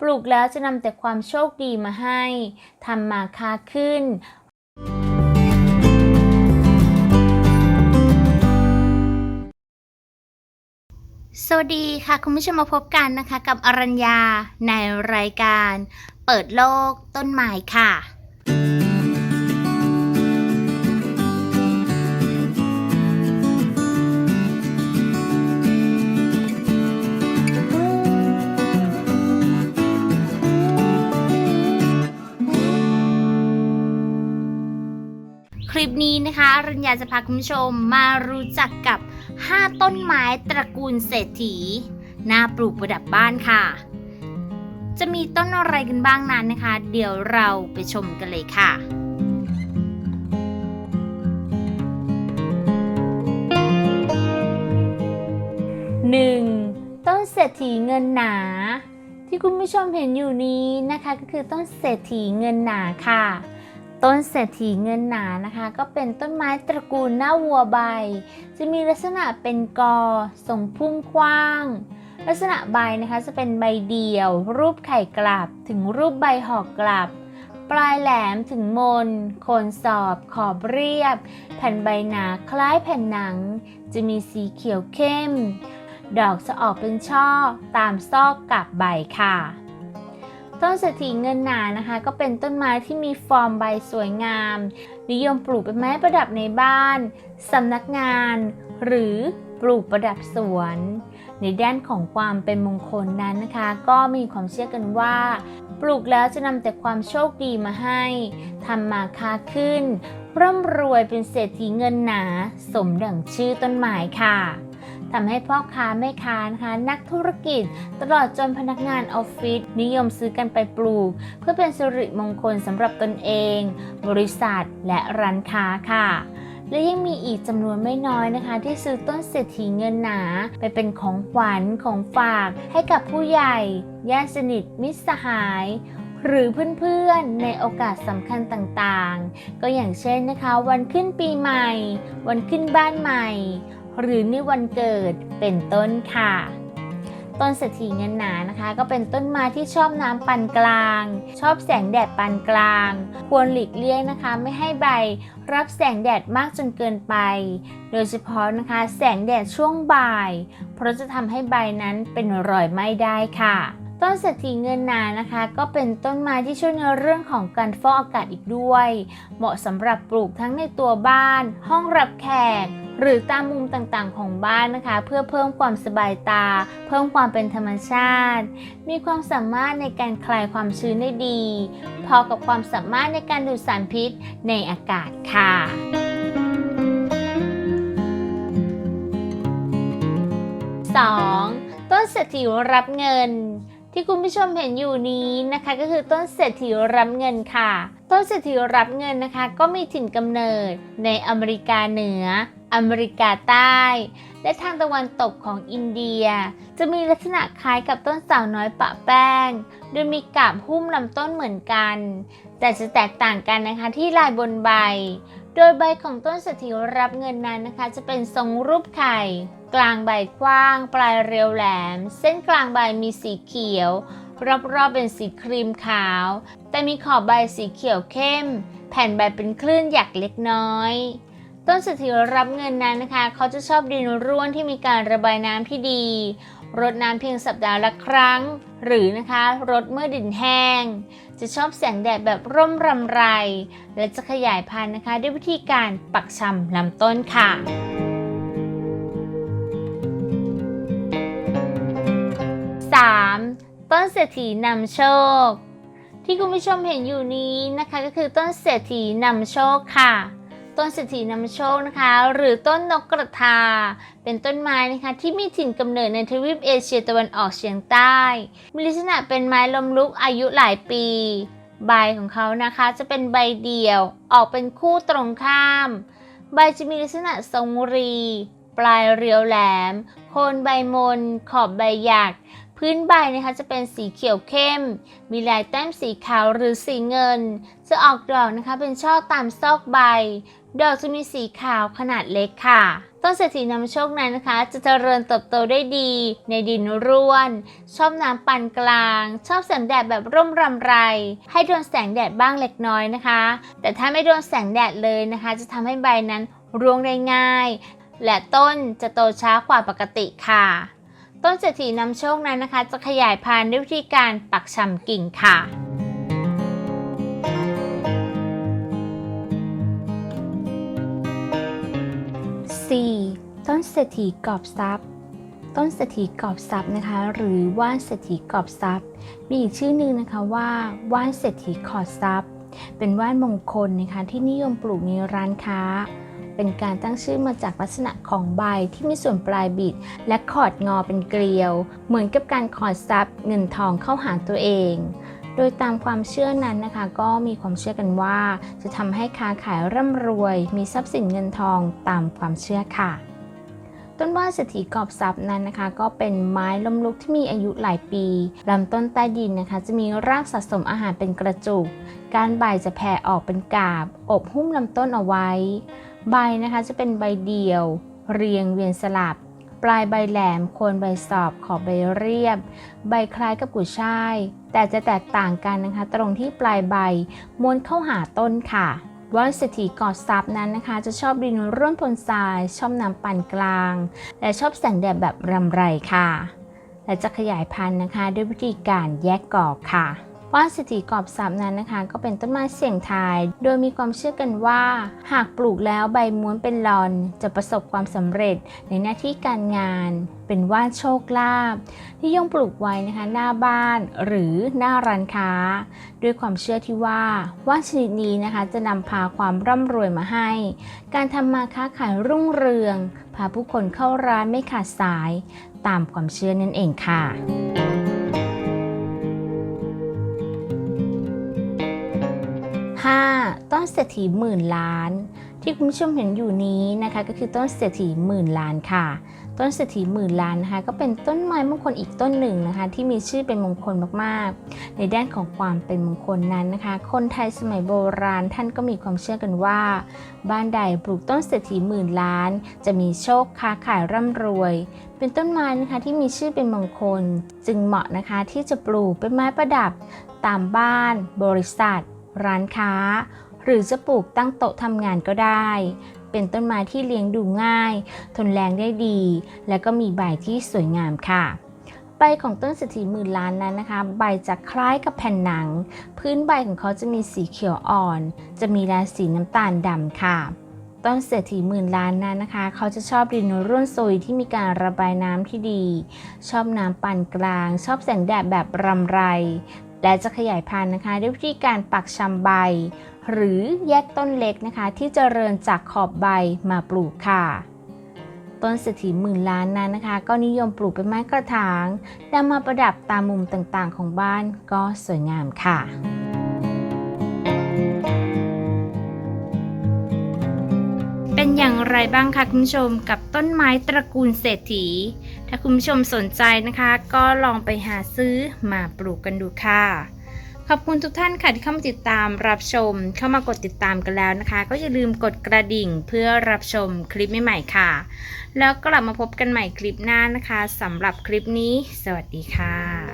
ปลูกแล้วจะนำแต่ความโชคดีมาให้ทำมาค้าขึ้นสวัสดีค่ะ คุณผู้ชมมาพบกันนะคะ กับอรัญญาในรายการ เปิดโลกต้นไม้ค่ะ นี้นะคะรัญญาจะพาคุณผู้ชมมารู้จักกับ 5 ต้นไม้ตระกูลเศรษฐีน่าปลูกประดับบ้านค่ะ จะมีต้นอะไรกันบ้างนั้นนะคะ เดี๋ยวเราไปชมกันเลยค่ะ 1. ต้นเศรษฐีเงินหนา ที่คุณผู้ชมเห็นอยู่นี้นะคะ ก็คือต้นเศรษฐีเงินหนาค่ะ ต้นเศรษฐีเงินหนานะคะ ก็เป็นต้นไม้ตระกูลหน้าวัวใบ จะมีลักษณะเป็นกอทรงพุ่มกว้าง ลักษณะใบนะคะจะเป็นใบเดี่ยว รูปไข่กลับ ถึงรูปใบหอกกลับ ปลายแหลมถึงมนโคนสอบขอบเรียบ แผ่นใบหนาคล้ายแผ่นหนัง จะมีสีเขียวเข้ม ดอกจะออกเป็นช่อตามซอกกับใบค่ะ ต้นเศรษฐีเงินหนานะคะ ก็เป็นต้นไม้ที่มีฟอร์มใบสวยงาม นิยมปลูกเป็นไม้ประดับในบ้านสำนักงาน หรือปลูกประดับสวน ในด้านของความเป็นมงคลนั้นนะคะ ก็มีความเชื่อกันว่า ปลูกแล้วจะนำแต่ความโชคดีมาให้ทำมาค้าขึ้น ร่ำรวยเป็นเศรษฐีเงินหนา สมดั่งชื่อต้นไม้ค่ะ ทำให้พ่อค้าแม่ค้านะคะนักธุรกิจ ตลอดจนพนักงานออฟฟิศนิยมซื้อกันไปปลูก เพื่อเป็นสิริมงคลสำหรับตนเอง บริษัทและร้านค้าค่ะและยังมีอีกจำนวนไม่น้อยนะคะ ที่ซื้อต้นเศรษฐีเงินหนา ไปเป็นของขวัญของฝาก ให้กับผู้ใหญ่ญาติสนิทมิตรสหาย หรือเพื่อนๆในโอกาสสำคัญต่างๆ ก็อย่างเช่นนะคะ วันขึ้นปีใหม่ วันขึ้นบ้านใหม่ หรือในวันเกิดเป็นต้นค่ะ ต้นเศรษฐีเงินหนานะคะ ก็เป็นต้นไม้ที่ชอบน้ำปานกลาง ชอบแสงแดดปานกลาง ควรหลีกเลี่ยงนะคะ ไม่ให้ใบรับแสงแดดมากจนเกินไป โดยเฉพาะนะคะ แสงแดดช่วงบ่าย เพราะจะทำให้ใบนั้นเป็นรอยไหม้ได้ค่ะต้นเศรษฐีเงินนานะคะ ก็เป็นต้นไม้ที่ช่วยในเรื่องของการฟอกอากาศอีกด้วย เหมาะสำหรับปลูกทั้งในตัวบ้าน ห้องรับแขก หรือตามมุมต่างๆของบ้านนะคะ เพื่อเพิ่มความสบายตา เพิ่มความเป็นธรรมชาติ มีความสามารถในการคลายความชื้นได้ดี พอกับความสามารถในการดูดสารพิษในอากาศค่ะ 2. ต้นเศรษฐีรับเงินที่คุณผู้ชมเห็นอยู่นี้นะคะก็คือต้นเศรษฐีรับเงินค่ะ ต้นเศรษฐีรับเงินนะคะ ก็มีถิ่นกำเนิดในอเมริกาเหนือ อเมริกาใต้ และทางตะวันตกของอินเดีย จะมีลักษณะคล้ายกับต้นสาวน้อยปะแป้ง โดยมีกาบหุ้มลำต้นเหมือนกัน แต่จะแตกต่างกันนะคะที่ลายบนใบ โดยใบของต้นเศรษฐีรับเงินนั้นนะคะ จะเป็นทรงรูปไข่ กลางใบกว้าง ปลายเรียวแหลม เส้นกลางใบมีสีเขียว รอบๆเป็นสีครีมขาว แต่มีขอบใบสีเขียวเข้ม แผ่นใบเป็นคลื่นหยักเล็กน้อย ต้นเศรษฐีรับเงินนั้นนะคะ เขาจะชอบดินร่วนที่มีการระบายน้ำที่ดี รดน้ำเพียงสัปดาห์ละครั้ง หรือนะคะรดเมื่อดินแห้ง จะชอบแสงแดดแบบร่มรำไร และจะขยายพันธุ์นะคะ ด้วยวิธีการปักชำลำต้นค่ะ 3. ต้นเศรษฐีนำโชค ที่คุณผู้ชมเห็นอยู่นี้นะคะ ก็คือต้นเศรษฐีนำโชคค่ะ ต้นเศรษฐีนำโชคนะคะ หรือต้นนกกระทา เป็นต้นไม้นะคะที่มีถิ่นกำเนิดในทวีปเอเชียตะวันออกเฉียงใต้ มีลักษณะเป็นไม้ลมลุกอายุหลายปี ใบของเขานะคะจะเป็นใบเดี่ยว ออกเป็นคู่ตรงข้าม ใบจะมีลักษณะทรงรี ปลายเรียวแหลม โคนใบมน ขอบใบหยัก พื้นใบนะคะจะเป็นสีเขียวเข้ม มีลายแต้มสีขาวหรือสีเงิน จะออกดอกนะคะเป็นช่อตามซอกใบ ดอกจะมีสีขาวขนาดเล็กค่ะ ต้นเศรษฐีนำโชคนั้นนะคะ จะเจริญเติบโตได้ดี ในดินร่วน ชอบน้ำปานกลาง ชอบแสงแดดแบบร่มรำไร ให้โดนแสงแดดบ้างเล็กน้อยนะคะ แต่ถ้าไม่โดนแสงแดดเลยนะคะ จะทำให้ใบนั้นร่วงได้ง่าย และต้นจะโตช้ากว่าปกติค่ะ ต้นเศรษฐีนำโชคนั้นนะคะ จะขยายพันธุ์ด้วยวิธีการปักชำกิ่งค่ะ 4. ต้นเศรษฐีกอบทรัพย์ ต้นเศรษฐีกอบทรัพย์นะคะ หรือว่านเศรษฐีกอบทรัพย์ มีอีกชื่อหนึ่งนะคะว่าว่านเศรษฐีขอดทรัพย์ เป็นว่านมงคลนะคะที่นิยมปลูกในร้านค้า เป็นการตั้งชื่อมาจากลักษณะของใบที่มีส่วนปลายบิด และขอดงอเป็นเกลียว เหมือนกับการขอดทรัพย์เงินทองเข้าหาตัวเอง โดยตามความเชื่อนั้นนะคะ ก็มีความเชื่อกันว่า จะทำให้ค้าขายร่ำรวย มีทรัพย์สินเงินทองตามความเชื่อค่ะต้นว่าเศรษฐีกอบทรัพย์นั้นนะคะ ก็เป็นไม้ล้มลุกที่มีอายุหลายปีลำต้นใต้ดินนะคะ จะมีรากสะสมอาหารเป็นกระจุก การใบจะแผ่ออกเป็นกาบ อบหุ้มลำต้นเอาไว้ ใบนะคะจะเป็นใบเดี่ยว เรียงเวียนสลับ ปลายใบแหลมโคนใบสอบขอบใบเรียบ ใบคล้ายกับกุช่าย แต่จะแตกต่างกันนะคะ ตรงที่ปลายใบม้วนเข้าหาต้นค่ะว่านเศรษฐีกอดซับนั้นนะคะ จะชอบดินร่วนพลทราย ชอบน้ำปานกลาง และชอบแสงแดดแบบรำไรค่ะ และจะขยายพันธุ์นะคะ ด้วยวิธีการแยกกอกค่ะ ว่านเศรษฐีกอบซับนั้นนะคะ ก็เป็นต้นไม้เสี่ยงทาย โดยมีความเชื่อกันว่า หากปลูกแล้วใบม้วนเป็นลอนจะประสบความสำเร็จในหน้าที่การงาน เป็นว่านโชคลาภนิยมปลูกไว้นะคะหน้าบ้านหรือหน้าร้านค้า ด้วยความเชื่อที่ว่าว่านชนิดนี้นะคะจะนำพาความร่ำรวยมาให้ การทำมาค้าขายรุ่งเรือง พาผู้คนเข้าร้านไม่ขาดสาย ตามความเชื่อนั่นเองค่ะ 5. ต้นเศรษฐีหมื่นล้าน ที่คุณผู้ชมเห็นอยู่นี้นะคะก็คือต้นเศรษฐีหมื่นล้านค่ะ ต้นเศรษฐีหมื่นล้านนะคะก็เป็นต้นไม้มงคลอีกต้นหนึ่งนะคะ ที่มีชื่อเป็นมงคลมากๆ ในด้านของความเป็นมงคลนั้นนะคะ คนไทยสมัยโบราณท่านก็มีความเชื่อกันว่า บ้านใดปลูกต้นเศรษฐีหมื่นล้าน จะมีโชคค้าขายร่ำรวย เป็นต้นไม้นะคะที่มีชื่อเป็นมงคล จึงเหมาะนะคะที่จะปลูกเป็นไม้ประดับตามบ้าน บริษัท ร้านค้า หรือจะปลูกตั้งโต๊ะทำงานก็ได้ เป็นต้นไม้ที่เลี้ยงดูง่าย ทนแรงได้ดี และก็มีใบที่สวยงามค่ะ ใบของต้นเศรษฐีหมื่นล้านนั้นนะคะ ใบจะคล้ายกับแผ่นหนัง พื้นใบของเขาจะมีสีเขียวอ่อน จะมีลาสีน้ำตาลดำค่ะต้นเศรษฐีหมื่นล้านนั้นนะคะ เขาจะชอบดินร่วนซุยที่มีการระบายน้ำที่ดี ชอบน้ำปานกลาง ชอบแสงแดดแบบรำไร และจะขยายพันธุ์นะคะ ด้วยวิธีการปักชำใบ หรือแยกต้นเล็กนะคะ ที่เจริญจากขอบใบมาปลูกค่ะ ต้นเศรษฐีหมื่นล้านนั้นนะคะ ก็นิยมปลูกเป็นไม้กระถางนำมาประดับตามมุมต่างๆของบ้านก็สวยงามค่ะ อย่างไรบ้างคะคุณผู้ชมกับต้นไม้ตระกูลเศรษฐี ถ้าคุณผู้ชมสนใจนะคะ ก็ลองไปหาซื้อมาปลูกกันดูค่ะ ขอบคุณทุกท่านค่ะที่เข้ามาติดตามรับชมเข้ามากดติดตามกันแล้วนะคะ ก็อย่าลืมกดกระดิ่งเพื่อรับชมคลิปใหม่ๆค่ะ แล้วกลับมาพบกันใหม่คลิปหน้านะคะสำหรับคลิปนี้ สวัสดีค่ะ